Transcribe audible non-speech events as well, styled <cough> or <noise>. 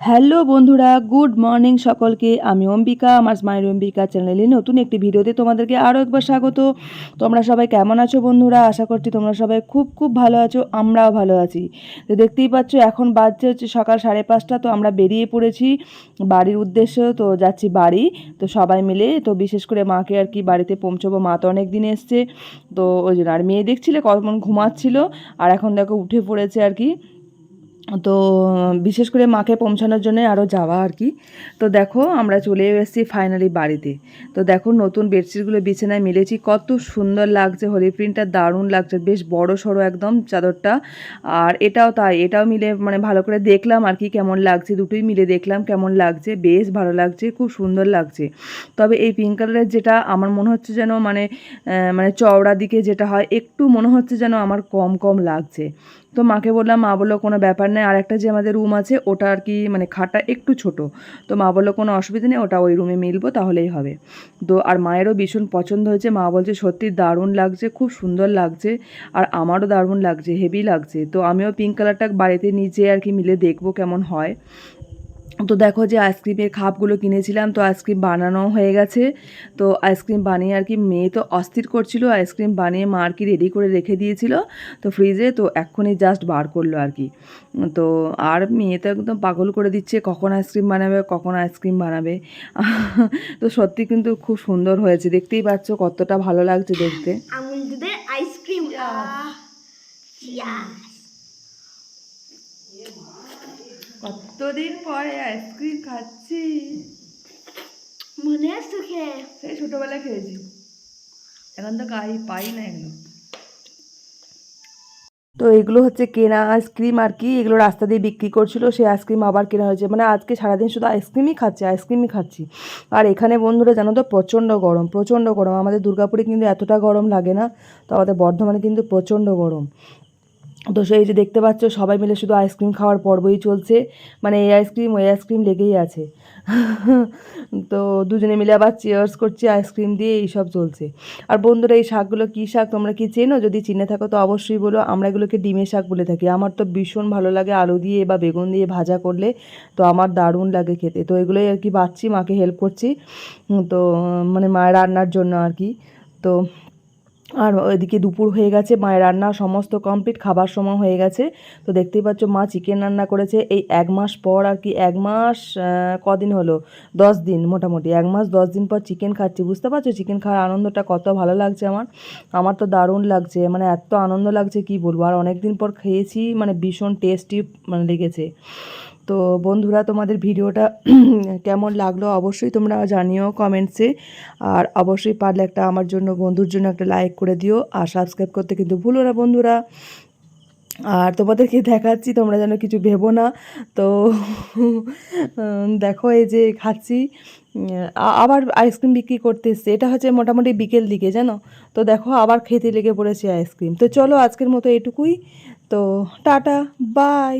Hello বন্ধুরা, good morning সকলকে। আমি অম্বিকা, আমার স্মাইল অম্বিকা চ্যানেলে নতুন একটি ভিডিওতে তোমাদেরকে আরও একবার স্বাগত। তোমরা সবাই কেমন আছো বন্ধুরা? আশা করছি তোমরা সবাই খুব খুব ভালো আছো, আমরাও ভালো আছি। তো দেখতেই পাচ্ছ, এখন বাজছে হচ্ছে সকাল সাড়ে পাঁচটা, তো আমরা বেরিয়ে পড়েছি বাড়ির উদ্দেশ্য, তো যাচ্ছি বাড়ি। তো সবাই মিলে, তো বিশেষ করে মাকে আর কি বাড়িতে পৌঁছবো, মা তো অনেক দিন এসছে। তো ওই জন্য আর মেয়ে দেখছিলে কখন ঘুমাচ্ছিল, আর এখন দেখো উঠে পড়েছে আর কি। তো বিশেষ করে মাকে পৌঁছানোর জন্য আরও যাওয়া আর কি। তো দেখো আমরা চলে এসেছি ফাইনালি বাড়িতে। তো দেখো নতুন বেডশিটগুলো বিছানায় মিলেছি, কত সুন্দর লাগছে হলি প্রিন্টটা দারুণ লাগছে, বেশ বড় সড়ো একদম চাদরটা। আর এটাও তাই, এটাও মিলে মানে ভালো করে দেখলাম আর কি কেমন লাগছে, দুটোই মিলে দেখলাম কেমন লাগছে, বেশ ভালো লাগছে, খুব সুন্দর লাগছে। তবে এই পিঙ্ক কালারের যেটা আমার মনে হচ্ছে যেন মানে মানে চওড়া দিকে যেটা হয়, একটু মনে হচ্ছে যেন আমার কম কম লাগছে। তো মাকে বললাম, মা বলল কোনো ব্যাপার নেই। আর একটা যে আমাদের রুম আছে, ওটা আর কি মানে খাটটা একটু ছোট। তো মা বলল কোনো অসুবিধা নেই, ওটা ওই রুমে মিলবো, তাহলেই হবে। তো আর মায়েরও ভীষণ পছন্দ হয়েছে। মা বলছে, সত্যি দারুণ লাগছে, খুব সুন্দর লাগছে, আর আমারও দারুণ লাগছে, হেভি লাগছে। তো আমিও পিঙ্ক কালারটা বাড়িতে নিজে আর কি মিলে দেখব কেমন হয়। তো দেখো যে আইসক্রিমের খাপগুলো কিনেছিলাম, তো আইসক্রিম বানানো হয়ে গেছে। তো আইসক্রিম বানিয়ে আর কি মেয়ে তো অস্থির করছিল, আইসক্রিম বানিয়ে মা আর কি রেডি করে রেখে দিয়েছিল। তো ফ্রিজে তো এক্ষুনি জাস্ট বার করল আর কি। তো আর মেয়ে তো একদম পাগল করে দিচ্ছে, কখন আইসক্রিম বানাবে, কখন আইসক্রিম বানাবে। <laughs> তো সত্যি কিন্তু খুব সুন্দর হয়েছে, দেখতেই পাচ্ছ কতটা ভালো লাগছে দেখতে। আইসক্রিম. কতদিন পরে আইসক্রিম খাচ্ছি? মনে আছে তোকে? সেই ছোটোবেলায় খেয়েছি। এখন তো গাই পাই না এগুলো। তো এগুলো হচ্ছে কেনা আইসক্রিম আর কি এগুলো রাস্তা দিয়ে বিক্রি করছিল সেই আইসক্রিম আবার কেনা হয়েছে। মানে আজকে সারাদিন শুধু আইসক্রিমই খাচ্ছি আইসক্রিমই খাচ্ছি। আর এখানে বন্ধুরা জানো তো প্রচণ্ড গরম প্রচণ্ড গরম। আমাদের দুর্গাপুরে কিন্তু এতটা গরম লাগে না তো আমাদের বর্ধমানে কিন্তু প্রচণ্ড গরম। তো সেই যে দেখতে পাচ্ছ, সবাই মিলে শুধু আইসক্রিম খাওয়ার পর্বই চলছে। মানে এই আইসক্রিম ওই আইসক্রিম লেগেই আছে। <laughs> তো দুজনে মিলে আবার চেয়ার্স করছি আইসক্রিম দিয়ে এইসব চলছে। আর বন্ধুরা, এই শাকগুলো কী শাক তোমরা কি চেনো? যদি চিনে থাকো তো অবশ্যই বলো। আমরা এগুলোকে ডিমের শাক বলে থাকি। আমার তো ভীষণ ভালো লাগে আলু দিয়ে বা বেগুন দিয়ে ভাজা করলে। তো আমার দারুণ লাগে খেতে। তো এগুলোই আর কি বাচ্ছি, মাকে হেল্প করছি। তো মানে মায়ের রান্নার জন্য আর কি। তো আর ওইদিকে দুপুর হয়ে গেছে, মায়ের রান্না সমস্ত কমপ্লিট খাবার সময় হয়ে গেছে। তো দেখতেই পাচ্ছ, মা চিকেন রান্না করেছে। এই এক মাস পর আর কি, এক মাস কদিন হলো? দশ দিন মোটামুটি, এক মাস দশ দিন পর চিকেন খাচ্ছি। বুঝতে পারছ? চিকেন খাওয়ার আনন্দটা কত ভালো লাগছে আমার। আমার তো দারুণ লাগছে মানে এত আনন্দ লাগছে, কি বলব? আর অনেক দিন পর খেয়েছি মানে ভীষণ টেস্টি মানে লেগেছে। তো বন্ধুরা, তোমাদের ভিডিওটা কেমন লাগল অবশ্যই তোমরা জানিও কমেন্টসে। আর অবশ্যই পারলে একটা আমার জন্য, বন্ধুর জন্য একটা লাইক করে দিও আর সাবস্ক্রাইব করতে কিন্তু ভুলো না বন্ধুরা। আর তোমাদেরকে দেখাচ্ছি, তোমরা যেন কিছু ভেবো না। তো দেখো এই যে খাচ্ছি আবার আইসক্রিম বিক্রি করতে এসছে। এটা হচ্ছে মোটামুটি বিকেল দিকে, জানো? তো দেখো আবার খেতে লেগে পড়েছে আইসক্রিম। তো চলো আজকের মতো এটুকুই। তো টাটা, বাই।